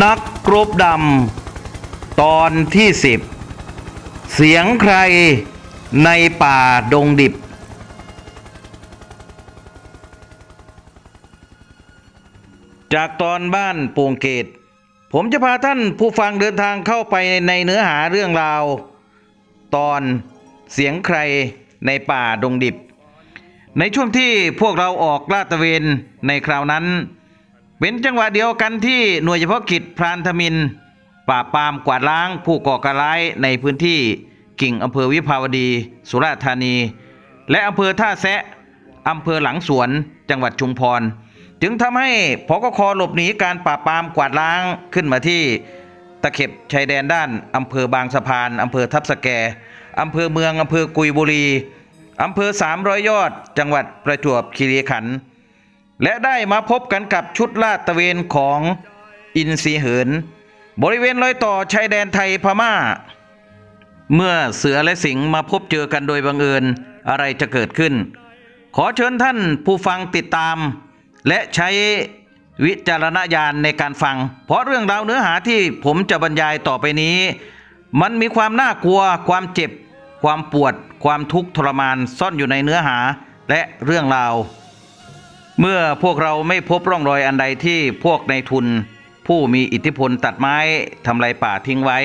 นักกรบดำ ตอนที่สิบ เสียงใครในป่าดงดิบ จากตอนบ้านป่งเกต ผมจะพาท่านผู้ฟังเดินทางเข้าไปในเนื้อหาเรื่องราว ตอนเสียงใครในป่าดงดิบ ในช่วงที่พวกเราออกลาดตระเวนในคราวนั้น เป็นจังหวะเดียวกันที่หน่วยเฉพาะกิจพรานธมินปราบปรามกวาดล้างผู้ก่อการร้ายในพื้นที่กิ่งอำเภอวิภาวดี สุราษฎร์ธานี และอำเภอท่าแซะอำเภอหลังสวน จังหวัดชุมพร จึงทำให้พกคหลบหนีการปราบปรามกวาดล้างขึ้นมาที่ตะเข็บชายแดนด้านอำเภอบางสะพานอำเภอทับสแกอำเภอเมืองอำเภอกุยบุรีอำเภอสามร้อยยอด จังหวัดประจวบคีรีขันธ์ และได้มาพบกันกับชุดลาดตระเวนของอินซีเหิน บริเวณรอยต่อชายแดนไทยพม่า เมื่อเสือและสิงห์มาพบเจอกันโดยบังเอิญอะไรจะเกิดขึ้น ขอเชิญท่านผู้ฟังติดตาม และใช้วิจารณญาณในการฟัง เพราะเรื่องราวเนื้อหาที่ผมจะบรรยายต่อไปนี้ มันมีความน่ากลัว ความเจ็บ ความปวด ความทุกข์ทรมานซ่อนอยู่ในเนื้อหาและเรื่องราว เมื่อพวกเราไม่พบร่องรอยอันใดที่พวกในทุน ผู้มีอิทธิพลตัดไม้ทำลายป่าทิ้งไว้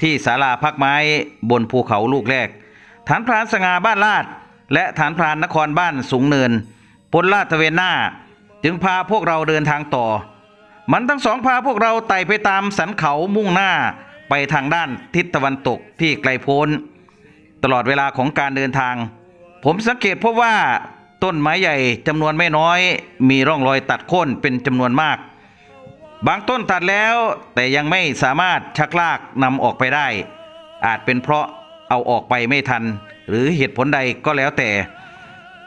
ที่ศาลาพักไม้บนภูเขาลูกแรก ฐานพรานสง่าบ้านลาด และฐานพรานนครบ้านสูงเนินพลลาดตะเวนหน้า จึงพาพวกเราเดินทางต่อ มันทั้งสองพาพวกเราไต่ไปตามสันเขามุ่งหน้าไปทางด้านทิศตะวันตกที่ไกลโพ้น ตลอดเวลาของการเดินทาง ผมสังเกตพบว่า ต้นไม้ใหญ่จำนวนไม่น้อย มีร่องรอยตัดโค่นเป็นจำนวนมาก บางต้นตัดแล้วแต่ยังไม่สามารถชักลากนำออกไปได้ อาจเป็นเพราะเอาออกไปไม่ทัน หรือเหตุผลใดก็แล้วแต่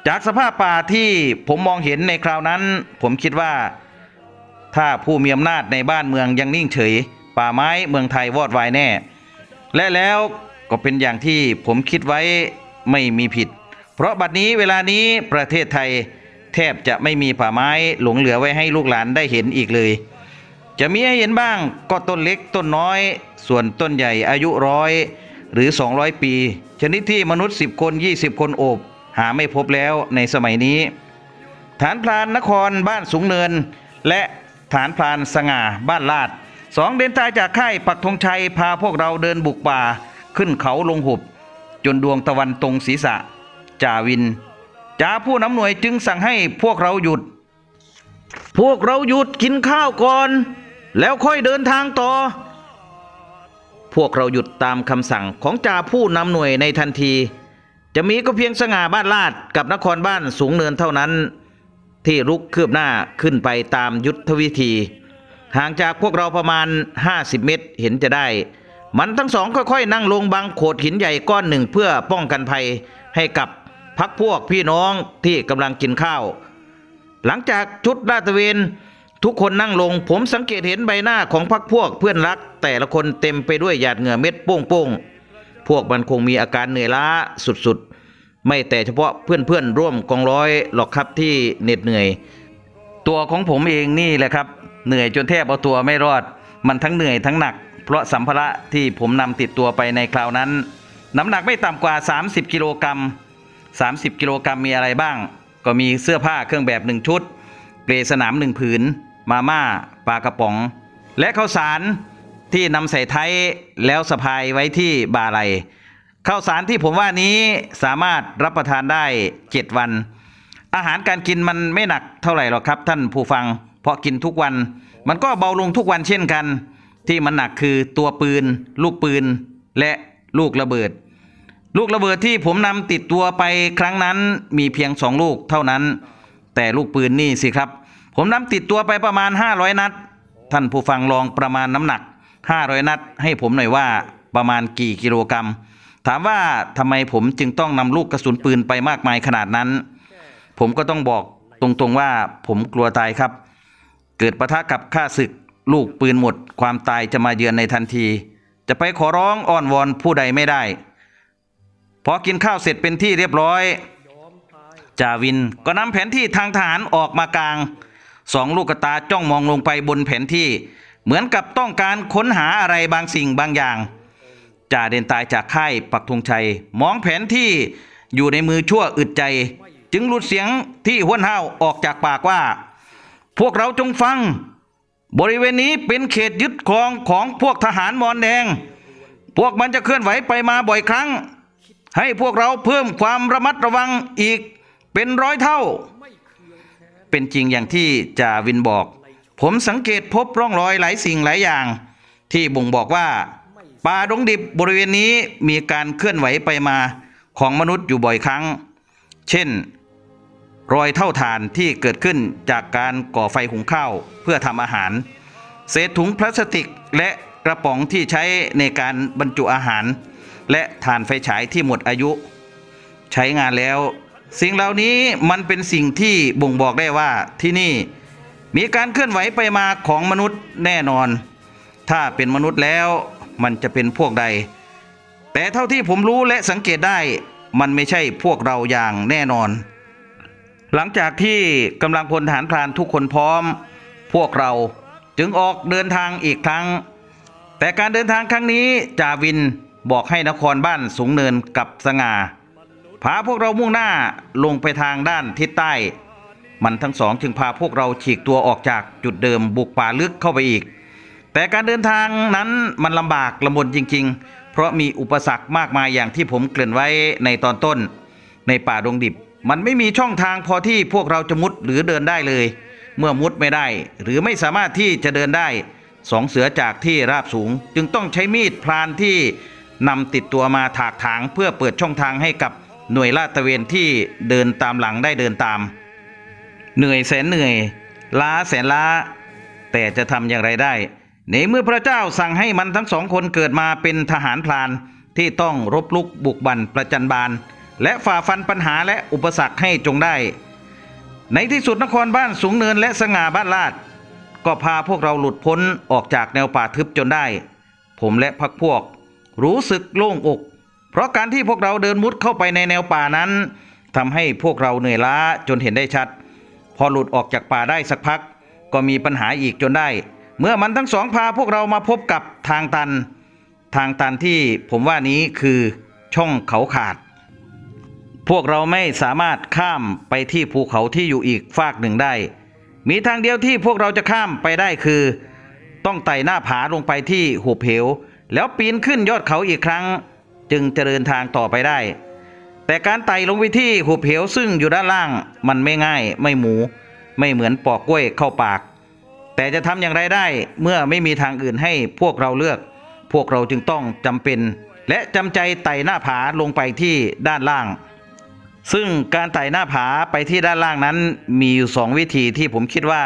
จากสภาพป่าที่ผมมองเห็นในคราวนั้น ผมคิดว่า ถ้าผู้มีอำนาจในบ้านเมืองยังนิ่งเฉย ป่าไม้เมืองไทยวอดวายแน่ และแล้วก็เป็นอย่างที่ผมคิดไว้ไม่มีผิด เพราะบัดนี้เวลานี้ประเทศไทยแทบจะไม่มีป่าไม้หลงเหลือไว้ให้ลูกหลานได้เห็นอีกเลย จะมีให้เห็นบ้างก็ต้นเล็กต้นน้อย ส่วนต้นใหญ่อายุร้อยหรือ 200 ปี ชนิดที่มนุษย์ 10 คน 20 คนโอบ หาไม่พบแล้วในสมัยนี้ ฐานพรานนครบ้านสูงเนิน และฐานพรานสง่าบ้านลาดสองเดินทางจากค่ายปักธงชัยพาพวกเราเดินบุกป่า ขึ้นเขาลงหุบ จนดวงตะวันตรงศีรษะ จาวินจ่าผู้นำหน่วยจึงสั่งให้พวกเราหยุด พวกเราหยุดกินข้าวก่อน แล้วค่อยเดินทางต่อ พวกเราหยุดตามคำสั่งของจ่าผู้นำหน่วยในทันที จะมีก็เพียงสง่าบ้านลาดกับนครบ้านสูงเนินเท่านั้น ที่รุกคืบหน้าขึ้นไปตามยุทธวิธี ห่างจากพวกเราประมาณ 50 เมตรเห็นจะได้มันทั้งสองค่อยๆ นั่งลงบังโขดหินใหญ่ก้อนหนึ่งเพื่อป้องกันภัยให้กับ พักพวกพี่น้องที่กำลังกินข้าว หลังจากชุดลาดตระเวนทุกคนนั่งลง ผมสังเกตเห็นใบหน้าของพักพวกเพื่อนรัก แต่ละคนเต็มไปด้วยหยาดเหงื่อเม็ดโป้งๆ พวกมันคงมีอาการเหนื่อยล้าสุดๆ ไม่แต่เฉพาะเพื่อนๆ ร่วมกองร้อยหรอกครับที่เหน็ดเหนื่อย ตัวของผมเองนี่แหละครับ เหนื่อยจนแทบเอาตัวไม่รอด มันทั้งเหนื่อยทั้งหนัก เพราะสัมภาระที่ผมนำติดตัวไปในคราวนั้น น้ำหนักไม่ต่ำกว่า 30 กิโลกรัม 30 กิโลกรัมมีอะไรบ้าง ก็มีเสื้อผ้าเครื่องแบบหนึ่งชุดเปลสนามหนึ่งผืน มาม่าปลากระป๋อง และข้าวสารที่นำใส่ไทยแล้วสะพายไว้ที่บาไหลข้าวสารที่ผมว่านี้สามารถรับประทานได้ 7 วัน อาหารการกินมันไม่หนักเท่าไหร่หรอกครับ ท่านผู้ฟัง เพราะกินทุกวัน มันก็เบาลงทุกวันเช่นกัน ที่มันหนักคือตัวปืน ลูกปืน และลูกระเบิด ลูกระเบิดที่ผมนำติดตัวไปครั้งนั้นมีเพียงสองลูกเท่านั้น แต่ลูกปืนนี่สิครับ ผมนำติดตัวไปประมาณ 500 นัด ท่านผู้ฟังลองประมาณน้ำหนัก 500 นัด ให้ผมหน่อยว่าประมาณกี่กิโลกรัม ถามว่าทำไมผมจึงต้องนำลูกกระสุนปืนไปมากมายขนาดนั้น ผมก็ต้องบอกตรงๆว่าผมกลัวตายครับ เกิดประทะกับข้าศึก ลูกปืนหมด ความตายจะมาเยือนในทันที จะไปขอร้องอ้อนวอนผู้ใดไม่ได้ พอกินข้าวเสร็จเป็นที่เรียบร้อย จาวินก็นำแผนที่ทางทหารออกมากลาง สองลูกกระตาจ้องมองลงไปบนแผนที่ เหมือนกับต้องการค้นหาอะไรบางสิ่งบางอย่าง จ่าเดินตายจากค่ายปักธงชัย มองแผนที่อยู่ในมือชั่วอึดใจ จึงหลุดเสียงที่ห้วนห้าวออกจากปากว่า พวกเราจงฟัง บริเวณนี้เป็นเขตยึดครองของพวกทหารมอญแดง พวกมันจะเคลื่อนไหวไปมาบ่อยครั้ง ให้พวกเราเพิ่มความระมัดระวังอีกเป็นร้อยเท่า เป็นจริงอย่างที่จ่าวินบอก ผมสังเกตพบร่องรอยหลายสิ่งหลายอย่าง ที่บ่งบอกว่าป่าดงดิบบริเวณนี้มีการเคลื่อนไหวไปมาของมนุษย์อยู่บ่อยครั้ง เช่น รอยเท่าฐานที่เกิดขึ้นจากการก่อไฟหุงข้าวเพื่อทำอาหาร เศษถุงพลาสติกและกระป๋องที่ใช้ในการบรรจุอาหาร และถ่านไฟฉายที่หมดอายุ ใช้งานแล้ว สิ่งเหล่านี้มันเป็นสิ่งที่บ่งบอกได้ว่าที่นี่มีการเคลื่อนไหวไปมาของมนุษย์แน่นอน ถ้าเป็นมนุษย์แล้วมันจะเป็นพวกใด แต่เท่าที่ผมรู้และสังเกตได้มันไม่ใช่พวกเราอย่างแน่นอน หลังจากที่กำลังพลทหารพรานทุกคนพร้อม พวกเราจึงออกเดินทางอีกครั้ง แต่การเดินทางครั้งนี้จาวิน บอกให้นครบ้านสูงเนินกับสง่าพาพวกเรามุ่งหน้าลงไปทางด้านทิศใต้ มันทั้งสองจึงพาพวกเราฉีกตัวออกจากจุดเดิมบุกป่าลึกเข้าไปอีก แต่การเดินทางนั้นมันลำบากลำบนจริง ๆ เพราะมีอุปสรรคมากมายอย่างที่ผมเกริ่นไว้ในตอนต้น ในป่าดงดิบ มันไม่มีช่องทางพอที่พวกเราจะมุดหรือเดินได้เลย เมื่อมุดไม่ได้ หรือไม่สามารถที่จะเดินได้สองเสือจากที่ราบสูงจึงต้องใช้มีดพรานที่ นำติดตัวมาถากถางเพื่อเปิดช่องทางให้กับหน่วยลาดตระเวนที่เดินตามหลังได้เดินตาม เหนื่อยแสนเหนื่อยล้าแสนล้า แต่จะทำอย่างไรได้ในเมื่อพระเจ้าสั่งให้มันทั้งสองคนเกิดมาเป็นทหารพลานที่ต้องรบลุกบุกบันประจันบาน และฝ่าฟันปัญหาและอุปสรรคให้จงได้ ในที่สุดนครบ้านสูงเนินและสง่าบ้านลาด ก็พาพวกเราหลุดพ้นออกจากแนวป่าทึบจนได้ ผมและพักพวก รู้สึกโล่งอก เพราะการที่พวกเราเดินมุดเข้าไปในแนวป่านั้นทำให้พวกเราเหนื่อยล้าจนเห็นได้ชัด พอหลุดออกจากป่าได้สักพัก ก็มีปัญหาอีกจนได้ เมื่อมันทั้งสองพาพวกเรามาพบกับทางตัน ทางตันที่ผมว่านี้คือช่องเขาขาด พวกเราไม่สามารถข้ามไปที่ภูเขาที่อยู่อีกฝากหนึ่งได้ มีทางเดียวที่พวกเราจะข้ามไปได้คือ ต้องไต่หน้าผาลงไปที่หุบเหว แล้วปีนขึ้นยอดเขาอีกครั้ง จึงจะเดินทางต่อไปได้ แต่การไต่ลงไปที่หุบเหวซึ่งอยู่ด้านล่างมันไม่ง่ายไม่หมู ไม่เหมือนปอกกล้วยเข้าปาก แต่จะทำอย่างไรได้เมื่อไม่มีทางอื่นให้พวกเราเลือก พวกเราจึงต้องจำเป็น และจำใจไต่หน้าผาลงไปที่ด้านล่าง ซึ่งการไต่หน้าผาไปที่ด้านล่างนั้น มีอยู่สองวิธีที่ผมคิดว่า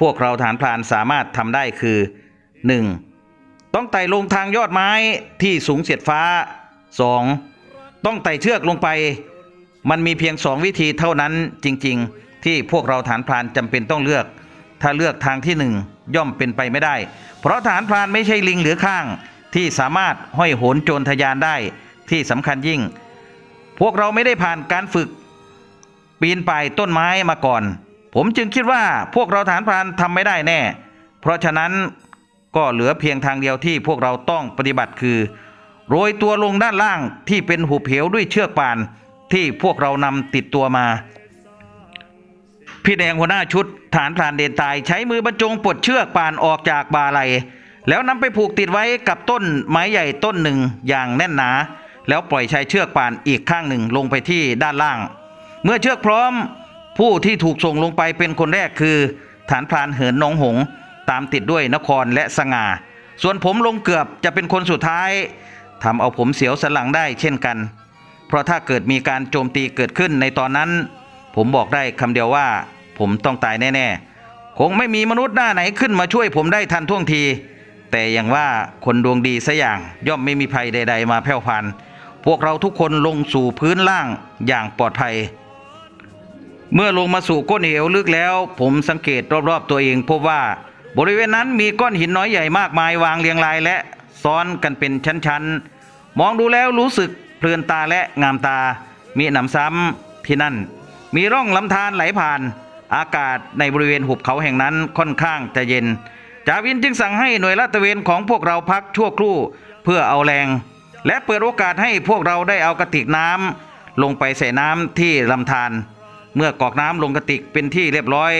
พวกเราฐานพรานสามารถทำได้คือ 1. ต้องไต่ลงทางยอดไม้ที่สูงเสียดฟ้า 2. ต้องไต่เชือกลงไป มันมีเพียงสองวิธีเท่านั้นจริงๆ ที่พวกเราฐานพรานจำเป็นต้องเลือก ถ้าเลือกทางที่หนึ่งย่อมเป็นไปไม่ได้ เพราะฐานพรานไม่ใช่ลิงหรือข้าง ที่สามารถห้อยโหนโจรทะยานได้ที่สำคัญยิ่ง พวกเราไม่ได้ผ่านการฝึก ปีนป่ายต้นไม้มาก่อน ผมจึงคิดว่าพวกเราฐานพรานทำไม่ได้แน่ เพราะฉะนั้น ก็เหลือเพียงทางเดียวที่พวกเราต้องปฏิบัติคือ โรยตัวลงด้านล่างที่เป็นหุบเหวด้วยเชือกป่านที่พวกเรานำติดตัวมา พี่แดงหัวหน้าชุดฐานพรานเดนตายใช้มือบรรจงปลดเชือกป่านออกจากบาไหลแล้วนำไปผูกติดไว้กับต้นไม้ใหญ่ต้นหนึ่งอย่างแน่นหนา แล้วปล่อยชายเชือกป่านอีกข้างหนึ่งลงไปที่ด้านล่าง เมื่อเชือกพร้อม ผู้ที่ถูกส่งลงไปเป็นคนแรกคือ ฐานพรานเหินนองหง ตามติดด้วยนครและสง่า ส่วนผมลงเกือบจะเป็นคนสุดท้ายทำเอาผมเสียวสลังได้เช่นกัน เพราะถ้าเกิดมีการโจมตีเกิดขึ้นในตอนนั้น ผมบอกได้คำเดียวว่า ผมต้องตายแน่ๆ คงไม่มีมนุษย์หน้าไหนขึ้นมาช่วยผมได้ทันท่วงที แต่อย่างว่าคนดวงดีซะอย่างย่อมไม่มีภัยใด ๆ มาแผ่วพานพวกเราทุกคนลงสู่พื้นล่างอย่างปลอดภัย เมื่อลงมาสู่ก้นเหวลึกแล้ว ผมสังเกตรอบๆตัวเองพบว่า บริเวณนั้นมีก้อนหินน้อยใหญ่มากมายวางเรียงรายและซ้อนกันเป็นชั้นๆ มองดูแล้วรู้สึกเพลินตาและงามตา มีหนำซ้ำที่นั่น มีร่องลำธารไหลผ่าน อากาศในบริเวณหุบเขาแห่งนั้นค่อนข้างจะเย็น จาวินจึงสั่งให้หน่วยลาดตระเวนของพวกเราพักชั่วครู่เพื่อเอาแรง และเปิดโอกาสให้พวกเราได้เอากระติกน้ำลงไปใส่น้ำที่ลำธารเมื่อกอกน้ำลงกระติกเป็นที่เรียบร้อย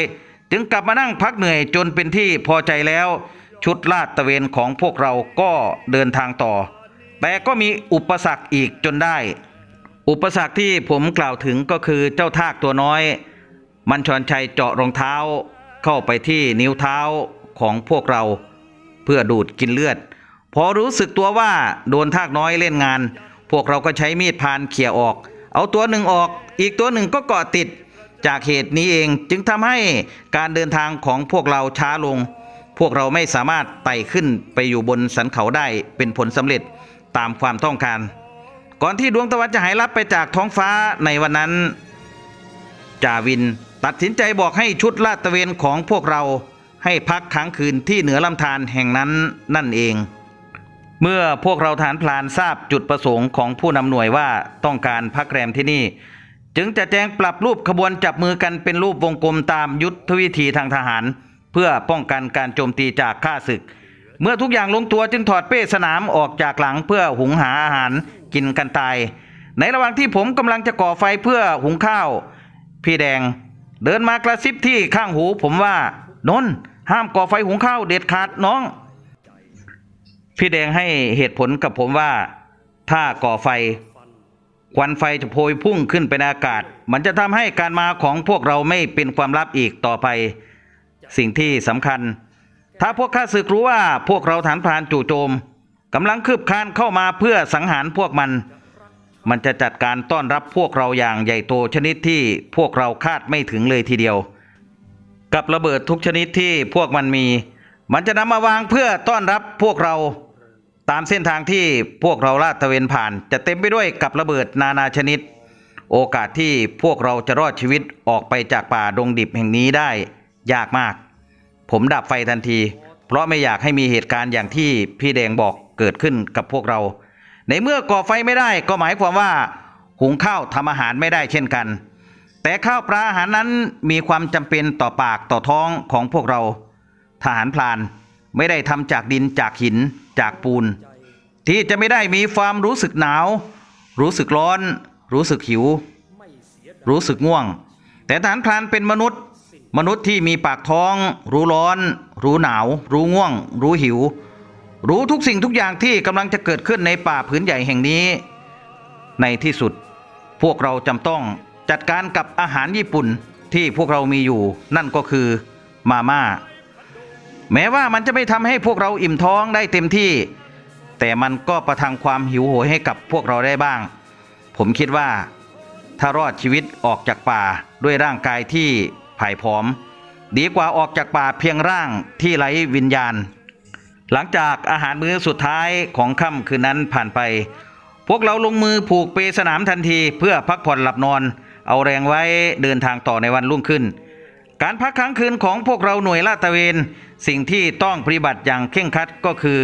จึงกลับมานั่งพักเหนื่อยจนเป็นที่พอใจแล้ว ชุดลาดตะเวนของพวกเราก็เดินทางต่อ แต่ก็มีอุปสรรคอีกจนได้ อุปสรรคที่ผมกล่าวถึงก็คือเจ้าทากตัวน้อย มันชอนชัยเจาะรองเท้า เข้าไปที่นิ้วเท้าของพวกเรา เพื่อดูดกินเลือด พอรู้สึกตัวว่าโดนทากน้อยเล่นงาน พวกเราก็ใช้มีดพานเขี่ยออก เอาตัวหนึ่งออก อีกตัวหนึ่งก็เกาะติด จากเหตุนี้เองจึงทำให้การเดินทางของพวกเราช้าลง พวกเราไม่สามารถไต่ขึ้นไปอยู่บนสันเขาได้เป็นผลสำเร็จตามความต้องการ ก่อนที่ดวงตะวันจะหายลับไปจากท้องฟ้าในวันนั้นจาวินตัดสินใจบอกให้ชุดลาดตระเวนของพวกเราให้พักค้างคืนที่เหนือลำธารแห่งนั้นนั่นเอง เมื่อพวกเราฐานพลานทราบจุดประสงค์ของผู้นำหน่วยว่าต้องการพักแรมที่นี่ จึงจะแจ้งปรับรูปขบวนจับมือกันเป็นรูปวงกลมตามยุทธวิธีทางทหาร เพื่อป้องกันการโจมตีจากข้าศึก เมื่อทุกอย่างลงตัวจึงถอดเป้สนามออกจากหลังเพื่อหุงหาอาหารกินกันตาย ในระหว่างที่ผมกำลังจะก่อไฟเพื่อหุงข้าว พี่แดง เดินมากระซิบที่ข้างหูผมว่านนห้ามก่อไฟหุงข้าวเด็ดขาดน้อง พี่แดงให้เหตุผลกับผมว่า ถ้าก่อไฟ ควันไฟจะโพยพุ่งขึ้นไปในอากาศ มันจะทำให้การมาของพวกเราไม่เป็นความลับอีกต่อไป สิ่งที่สำคัญ ถ้าพวกข้าศึกรู้ว่าพวกเราฐานพรานจู่โจมกำลังคืบคานเข้ามาเพื่อสังหารพวกมัน มันจะจัดการต้อนรับพวกเราอย่างใหญ่โตชนิดที่พวกเราคาดไม่ถึงเลยทีเดียว กับระเบิดทุกชนิดที่พวกมันมี มันจะนำมาวางเพื่อต้อนรับพวกเรา ตามเส้นทางที่พวกเราลาดตระเวนผ่าน จะเต็มไปด้วยกับระเบิดนานาชนิด โอกาสที่พวกเราจะรอดชีวิตออกไปจากป่าดงดิบแห่งนี้ได้ ยากมาก ผมดับไฟทันที เพราะไม่อยากให้มีเหตุการณ์อย่างที่พี่แดงบอกเกิดขึ้นกับพวกเรา ในเมื่อก่อไฟไม่ได้ก็หมายความว่า หุงข้าวทำอาหารไม่ได้เช่นกัน แต่ข้าวปลาอาหารนั้นมีความจำเป็นต่อปากต่อท้องของพวกเรา ทหารพลานไม่ได้ทำจากดินจากหิน จากปูน ที่จะไม่ได้มีความรู้สึกหนาว รู้สึกร้อน รู้สึกหิว รู้สึกง่วง แต่ทหารพลานเป็นมนุษย์ มนุษย์ที่มีปากท้อง รู้ร้อน รู้หนาว รู้ง่วง รู้หิว รู้ทุกสิ่งทุกอย่างที่กำลังจะเกิดขึ้นในป่าผืนใหญ่แห่งนี้ ในที่สุดพวกเราจำต้องจัดการกับอาหารญี่ปุ่นที่พวกเรามีอยู่นั่นก็คือมาม่า แม้ว่ามันจะไม่ทำให้พวกเราอิ่มท้องได้เต็มที่ แต่มันก็ประทังความหิวโหยให้กับพวกเราได้บ้าง ผมคิดว่า ถ้ารอดชีวิตออกจากป่าด้วยร่างกายที่ผ่ายผอม ดีกว่าออกจากป่าเพียงร่างที่ไร้วิญญาณ หลังจากอาหารมื้อสุดท้ายของค่ำคืนนั้นผ่านไป พวกเราลงมือผูกเปสนามทันทีเพื่อพักผ่อนหลับนอน เอาแรงไว้เดินทางต่อในวันรุ่งขึ้น การพักค้างคืนของพวกเราหน่วยลาดตระเวน สิ่งที่ต้องปฏิบัติอย่างเคร่งครัดก็คือ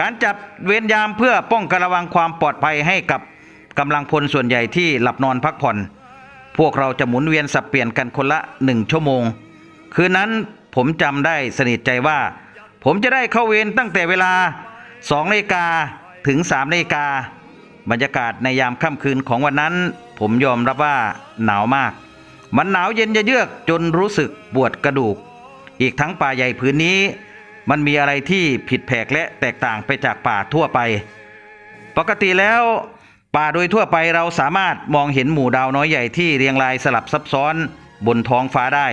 การจัดเวรยามเพื่อป้องกันระวังความปลอดภัยให้กับกำลังพลส่วนใหญ่ที่หลับนอนพักผ่อน พวกเราจะหมุนเวียนสับเปลี่ยนกันคนละหนึ่งชั่วโมง คืนนั้นผมจำได้สนิทใจว่า ผมจะได้เข้าเวรตั้งแต่เวลา2นาฬิกาถึง3นาฬิกาบรรยากาศในยามค่ำคืนของวันนั้น ผมยอมรับว่าหนาวมาก มันหนาวเย็นเยือกจนรู้สึกปวดกระดูก อีกทั้งป่าใหญ่พื้นนี้ มันมีอะไรที่ผิดแผกและแตกต่างไปจากป่าทั่วไป ปกติแล้ว ป่าโดยทั่วไปเราสามารถมองเห็นหมู่ดาวน้อยใหญ่ที่เรียงรายสลับซับซ้อนบนท้องฟ้าได้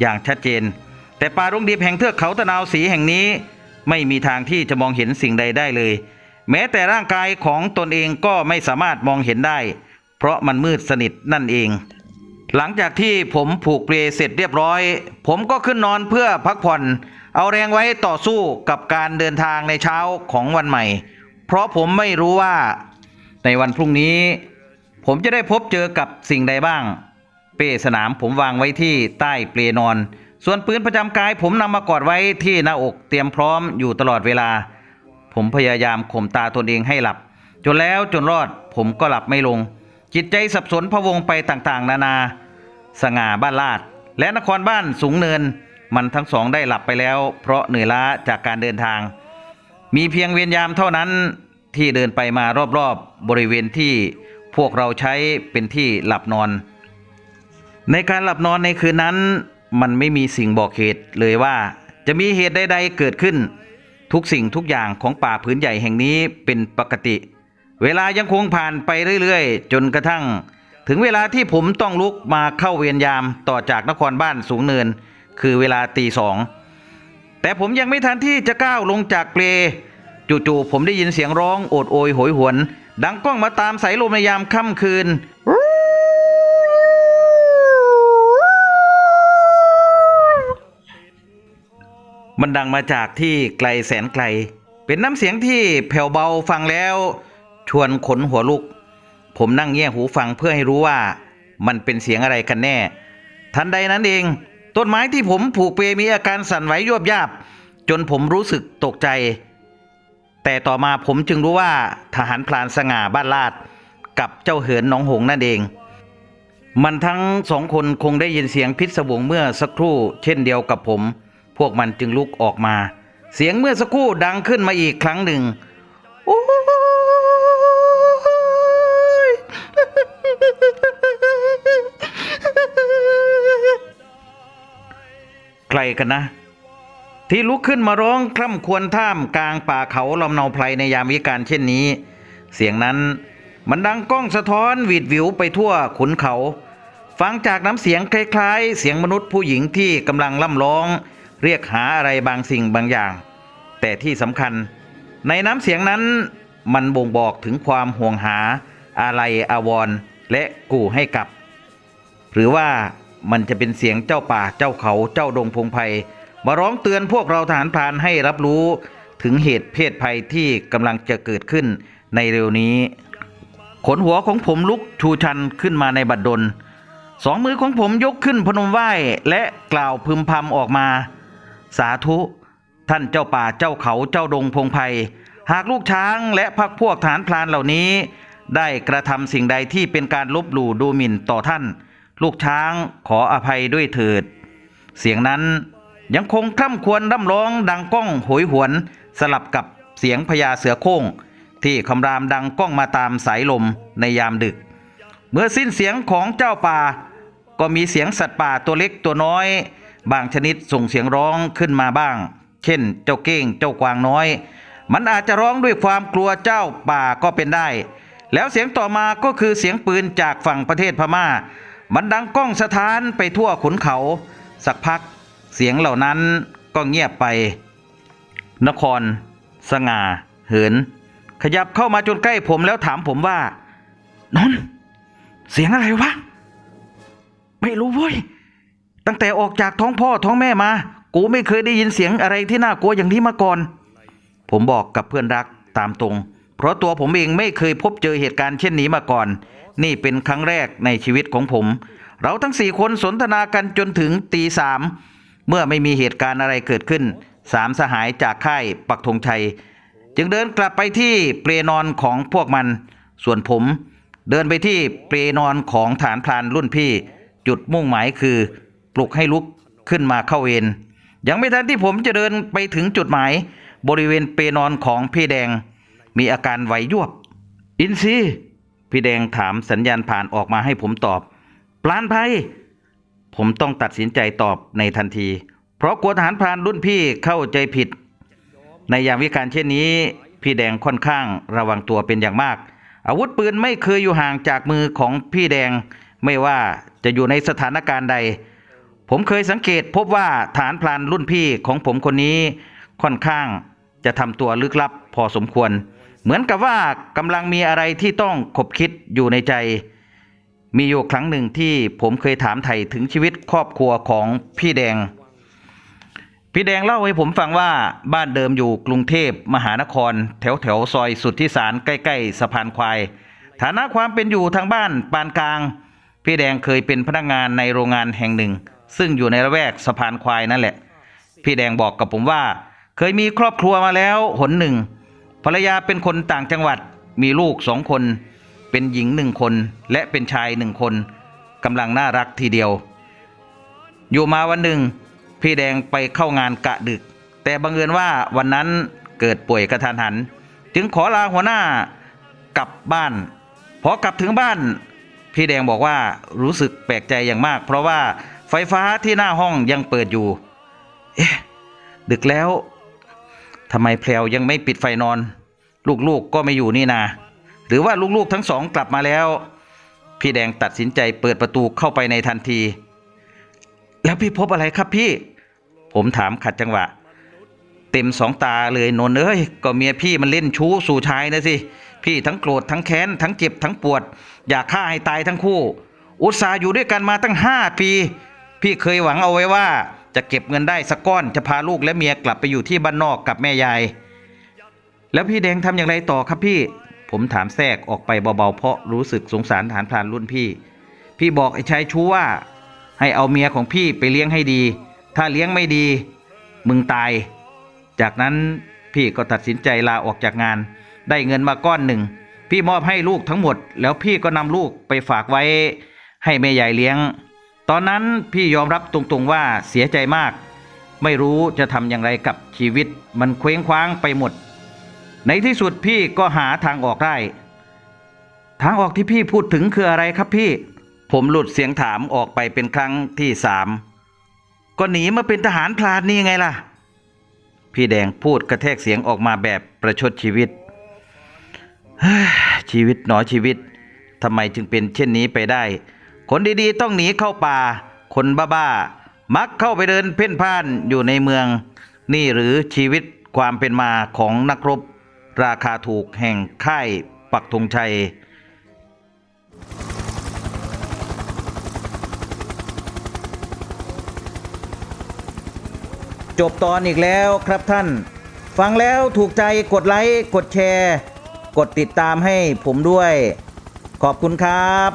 อย่างชัดเจน แต่ป่ารงดิบแห่งเทือกเขาตะนาวสีแห่งนี้ ไม่มีทางที่จะมองเห็นสิ่งใดได้เลย แม้แต่ร่างกายของตนเองก็ไม่สามารถมองเห็นได้ เพราะมันมืดสนิทนั่นเอง หลังจากที่ผมผูกเปลเสร็จเรียบร้อย ผมก็ขึ้นนอนเพื่อพักผ่อน เอาแรงไว้ต่อสู้กับการเดินทางในเช้าของวันใหม่ เพราะผมไม่รู้ว่าในวันพรุ่งนี้ ผมจะได้พบเจอกับสิ่งใดบ้าง เป้สนามผมวางไว้ที่ใต้เปลนอน ส่วนปืนประจำกายผมนำมากอดไว้ที่หน้าอกเตรียมพร้อมอยู่ตลอดเวลา ผมพยายามข่มตาตนเองให้หลับ จนแล้วจนรอดผมก็หลับไม่ลง จิตใจสับสนพะวงไปต่างๆ นานา สง่าบ้านลาด และนครบ้านสูงเนิน มันทั้งสองได้หลับไปแล้ว เพราะเหนื่อยล้าจากการเดินทาง มีเพียงเวรยามเท่านั้นที่เดินไปมารอบๆบริเวณที่พวกเราใช้เป็นที่หลับนอน ในการหลับนอนในคืนนั้น มันไม่มีสิ่งบอกเหตุเลยว่า จะมีเหตุใดๆเกิดขึ้น ทุกสิ่งทุกอย่างของป่าพื้นใหญ่แห่งนี้เป็นปกติ เวลายังคงผ่านไปเรื่อยๆ จนกระทั่ง ถึงเวลาที่ผมต้องลุกมาเข้าเวรยามต่อจากนครบ้านสูงเนิน คือเวลาตีสองแต่ผมยังไม่ทันที่จะก้าวลงจากเปลจู่ๆผมได้ยินเสียงร้องโอดโอยโหยหวน ดังก้องมาตามสายลมในยามค่ำคืน มันดังมาจากที่ไกลแสนไกล เป็นน้ำเสียงที่แผ่วเบาฟังแล้ว ชวนขนหัวลุก ผมนั่งเงี่หูฟังเพื่อให้รู้ว่ามันเป็นเสียงอะไรกันแน่ ทันใดนั้นเอง ต้นไม้ที่ผมผูกเปมีอาการสั่นไหวยวบยาบ จนผมรู้สึกตกใจ แต่ต่อมาผมจึงรู้ว่าทหารพลานสง่าบ้านลาด กับเจ้าเหินหนองหงนั่นเอง มันทั้งสองคนคงได้ยินเสียงพิศวงเมื่อสักครู่ เช่นเดียวกับผม พวกมันจึงลุกออกมา เสียงเมื่อสักครู่ดังขึ้นมาอีกครั้งหนึ่งโอ้ ใครกันนะ ที่ลุกขึ้นมาร้องคร่ำครวญท่ามกลางป่าเขาลำเนาไพรในยามวิกาลเช่นนี้ เสียงนั้นมันดังก้องสะท้อนวีดวิวไปทั่วขุนเขา ฟังจากน้ำเสียงคล้ายๆ เสียงมนุษย์ผู้หญิงที่กำลังล่ำร้อง เรียกหาอะไรบางสิ่งบางอย่าง แต่ที่สำคัญ ในน้ำเสียงนั้นมันบ่งบอกถึงความห่วงหา อาลัยอาวรณ์และกู่ให้กับ หรือว่ามันจะเป็นเสียงเจ้าป่าเจ้าเขาเจ้าดงพงไพมาร้องเตือนพวกเราทหารพรานให้รับรู้ถึงเหตุเพศภัยที่กำลังจะเกิดขึ้นในเร็วนี้ ขนหัวของผมลุกชูชันขึ้นมาในบัดดลสองมือของผมยกขึ้นพนมไหว้และกล่าวพึมพำออกมา สาธุ ท่านเจ้าป่าเจ้าเขาเจ้าดงพงไพหากลูกช้างและพักพวกฐานพลานเหล่านี้ ได้กระทำสิ่งใดที่เป็นการลบหลู่ดูหมิ่นต่อท่าน ลูกช้างขออภัยด้วยเถิด เสียงนั้นยังคงคร่ำควรร่ำร้องดังก้องโหยหวน สลับกับเสียงพญาเสือโคร่งที่คำรามดังก้องมาตามสายลมในยามดึก เมื่อสิ้นเสียงของเจ้าป่า ก็มีเสียงสัตว์ป่าตัวเล็กตัวน้อย บางชนิดส่งเสียงร้องขึ้นมาบ้าง เช่น เจ้าเก้งเจ้ากวางน้อย มันอาจจะร้องด้วยความกลัวเจ้าป่าก็เป็นได้ แล้วเสียงต่อมาก็คือเสียงปืนจากฝั่งประเทศพม่า มันดังก้องสถานไปทั่วขุนเขา สักพักเสียงเหล่านั้นก็เงียบไป นคร สง่า เหิน ขยับเข้ามาจนใกล้ผมแล้วถามผมว่านนเสียงอะไรวะ ไม่รู้เว้ย ตั้งแต่ออกจากท้องพ่อท้องแม่มา กูไม่เคยได้ยินเสียงอะไรที่น่ากลัวอย่างนี้มาก่อน ผมบอกกับเพื่อนรักตามตรง เพราะตัวผมเองไม่เคยพบเจอเหตุการณ์เช่นนี้มาก่อน นี่เป็นครั้งแรกในชีวิตของผม เราทั้งสี่คนสนทนากันจนถึงตีสามเมื่อไม่มีเหตุการณ์อะไรเกิดขึ้นสามสหายจากค่ายปักธงชัย จึงเดินกลับไปที่เปลนอนของพวกมัน ส่วนผมเดินไปที่เปลนอนของฐานพลานรุ่นพี่ จุดมุ่งหมายคือ ปลุกให้ลุกขึ้นมาเข้าเวรยังไม่ทันที่ผมจะเดินไปถึงจุดหมาย บริเวณเปลนอนของพี่แดง มีอาการไหวยวบ อินซีพี่แดงถามสัญญาณผ่านออกมาให้ผมตอบ ปลานภัย ผมต้องตัดสินใจตอบในทันที เพราะกลัวทหารพรานรุ่นพี่เข้าใจผิด ในยามวิการเช่นนี้ พี่แดงค่อนข้างระวังตัวเป็นอย่างมาก อาวุธปืนไม่เคยอยู่ห่างจากมือของพี่แดง ไม่ว่าจะอยู่ในสถานการณ์ใด ผมเคยสังเกตพบว่าฐานพลานรุ่นพี่ของผมคนนี้ค่อนข้างจะทำตัวลึกลับพอสมควร เหมือนกับว่ากำลังมีอะไรที่ต้องขบคิดอยู่ในใจ มีอยู่ครั้งหนึ่งที่ผมเคยถามไถ่ถึงชีวิตครอบครัวของพี่แดง พี่แดงเล่าให้ผมฟังว่าบ้านเดิมอยู่กรุงเทพมหานคร แถวแถวซอยสุทธิสารใกล้ๆสะพานควาย ฐานะความเป็นอยู่ทางบ้านปานกลาง พี่แดงเคยเป็นพนักงานในโรงงานแห่งหนึ่ง ซึ่งอยู่ในละแวกสะพานควายนั่นแหละ พี่แดงบอกกับผมว่า เคยมีครอบครัวมาแล้วหนหนึ่ง ภรรยาเป็นคนต่างจังหวัดมีลูกสองคน เป็นหญิงหนึ่งคนและเป็นชายหนึ่งคนกำลังน่ารักทีเดียว อยู่มาวันหนึ่ง พี่แดงไปเข้างานกะดึก แต่บังเอิญว่าวันนั้นเกิดป่วยกระทันหัน จึงขอลาหัวหน้ากลับบ้าน พอกลับถึงบ้าน พี่แดงบอกว่ารู้สึกแปลกใจอย่างมาก เพราะว่าไฟฟ้าที่หน้าห้องยังเปิดอยู่ เอ๊ะ ดึกแล้วทำไมแพลวยังไม่ปิดไฟนอน ลูกๆก็ไม่อยู่นี่นา หรือว่าลูกๆทั้งสองกลับมาแล้ว พี่แดงตัดสินใจเปิดประตูเข้าไปในทันที แล้วพี่พบอะไรครับพี่ ผมถามขัดจังหวะ เต็มสองตาเลยนนเอ้ยก็เมียพี่มันเล่นชู้สู่ชายนะสิ พี่ทั้งโกรธทั้งแค้นทั้งเจ็บทั้งปวด อยากฆ่าให้ตายทั้งคู่ อุตส่าห์อยู่ด้วยกันมาตั้งห้าปี พี่เคยหวังเอาไว้ว่าจะเก็บเงินได้สักก้อนจะพาลูกและเมียกลับไปอยู่ที่บ้านนอกกับแม่ยาย แล้วพี่แดงทำอย่างไรต่อครับพี่ ผมถามแทรกออกไปเบาๆเพราะรู้สึกสงสารฐานพรานรุ่นพี่ พี่บอกไอ้ชายชู้ว่า ให้เอาเมียของพี่ไปเลี้ยงให้ดี ถ้าเลี้ยงไม่ดี มึงตาย จากนั้นพี่ก็ตัดสินใจลาออกจากงาน ได้เงินมาก้อนหนึ่ง พี่มอบให้ลูกทั้งหมด แล้วพี่ก็นำลูกไปฝากไว้ ให้แม่ยายเลี้ยง ตอนนั้นพี่ยอมรับตรงๆว่าเสียใจมาก ไม่รู้จะทำอย่างไรกับชีวิต มันเคว้งคว้างไปหมด ในที่สุดพี่ก็หาทางออกได้ ทางออกที่พี่พูดถึงคืออะไรครับพี่ ผมหลุดเสียงถามออกไปเป็นครั้งที่สามก็หนีมาเป็นทหารพลานนี่ไงล่ะ พี่แดงพูดกระแทกเสียงออกมาแบบประชดชีวิต ชีวิตหนอชีวิตทำไมจึงเป็นเช่นนี้ไปได้ คนดีๆต้องหนีเข้าป่า คนบ้าๆมักเข้าไปเดินเพ่นพ่านอยู่ในเมือง นี่หรือชีวิตความเป็นมาของนักรบ ราคาถูกแห่งค่ายปักธงชัย จบตอนอีกแล้วครับท่าน ฟังแล้วถูกใจกดไลค์ กดแชร์ กดติดตามให้ผมด้วย ขอบคุณครับ